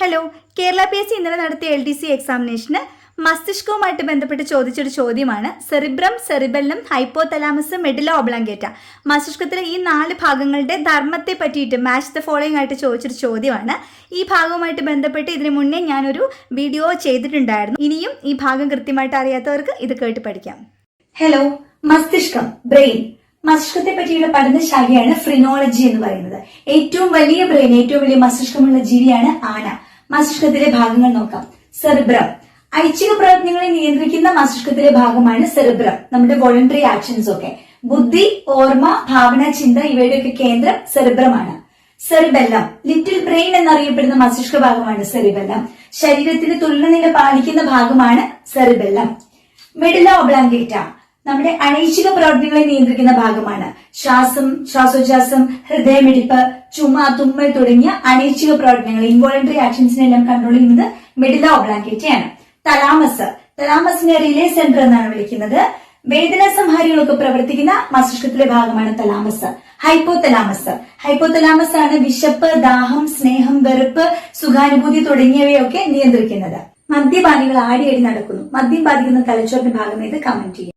Hello Kerala P S C ഇന്നലെ നടത്തിയ L D C എക്സാമിനേഷന് മസ്തിഷ്കവുമായിട്ട് ബന്ധപ്പെട്ട് ചോദിച്ചൊരു ചോദ്യമാണ്. Cerebrum cerebellum hypothalamus medulla oblongata മസ്തിഷ്കത്തിലെ ഈ നാല് ഭാഗങ്ങളുടെ ധർമ്മത്തെ പറ്റിയിട്ട് മാച്ച് ദ ഫോളോയിങ് ആയിട്ട് ചോദിച്ചൊരു ചോദ്യമാണ്. ഈ ഭാഗവുമായിട്ട് ബന്ധപ്പെട്ട് ഇതിനു മുന്നേ ഞാനൊരു വീഡിയോ ചെയ്തിട്ടുണ്ടായിരുന്നു. ഇനിയും ഈ ഭാഗം കൃത്യമായിട്ട് അറിയാത്തവർക്ക് ഇത് കേട്ട് പഠിക്കാം. ഹലോ മസ്തിഷ്കം ബ്രെയിൻ മസ്തിഷ്കത്തെ പറ്റിയുള്ള പഠനശാഖയാണ് ഫ്രിനോളജി എന്ന് പറയുന്നത്. ഏറ്റവും വലിയ ബ്രെയിൻ ഏറ്റവും വലിയ മസ്തിഷ്കമുള്ള ജീവിയാണ് ആന. മസ്തിഷ്കത്തിലെ ഭാഗങ്ങൾ നോക്കാം. സെറിബ്രം ഐച്ഛിക പ്രവർത്തനങ്ങളെ നിയന്ത്രിക്കുന്ന മസ്തിഷ്കത്തിലെ ഭാഗമാണ് സെറിബ്രം നമ്മുടെ വോളണ്ടറി ആക്ഷൻസ് ഒക്കെ. ബുദ്ധി ഓർമ്മ ഭാവന ചിന്ത ഇവയുടെയൊക്കെ കേന്ദ്രം സെറിബ്രമാണ് സെറിബെല്ലം ലിറ്റിൽ ബ്രെയിൻ എന്നറിയപ്പെടുന്ന മസ്തിഷ്ക ഭാഗമാണ് സെറിബെല്ലം ശരീരത്തിന് തുല്യനില പാലിക്കുന്ന ഭാഗമാണ് സെറിബെല്ലം മെഡില ഒബ്ലാങ്കേറ്റ നമ്മുടെ അനൈച്ഛിക പ്രവർത്തികളെ നിയന്ത്രിക്കുന്ന ഭാഗമാണ്. ശ്വാസം ശ്വാസോച്ഛ്വാസം ഹൃദയമിടിപ്പ് ചുമ തുമ്മൽ തുടങ്ങിയ അനൈച്ഛിക പ്രവർത്തനങ്ങൾ ഇൻവോളണ്ടറി ആക്ഷൻസിനെല്ലാം കൺട്രോൾ ചെയ്യുന്നത് മെഡില ഒബ്ലാങ്കേറ്റയാണ് തലാമസ്. തലാമസിനെ റിലേ സെന്റർ എന്നാണ് വിളിക്കുന്നത്. വേദന സംഹാരികളൊക്കെ പ്രവർത്തിക്കുന്ന മസ്തിഷ്കത്തിലെ ഭാഗമാണ് thalamus. Hypo thalamus hypo thalamus ആണ് വിശപ്പ് ദാഹം സ്നേഹം വെറുപ്പ് സുഖാനുഭൂതി തുടങ്ങിയവയൊക്കെ നിയന്ത്രിക്കുന്നത്. മദ്യപാനികൾ ആടിയടി നടക്കുന്നു. മദ്യം ബാധിക്കുന്ന തലച്ചോറിന്റെ ഭാഗം ഇത് കമന്റ് ചെയ്യും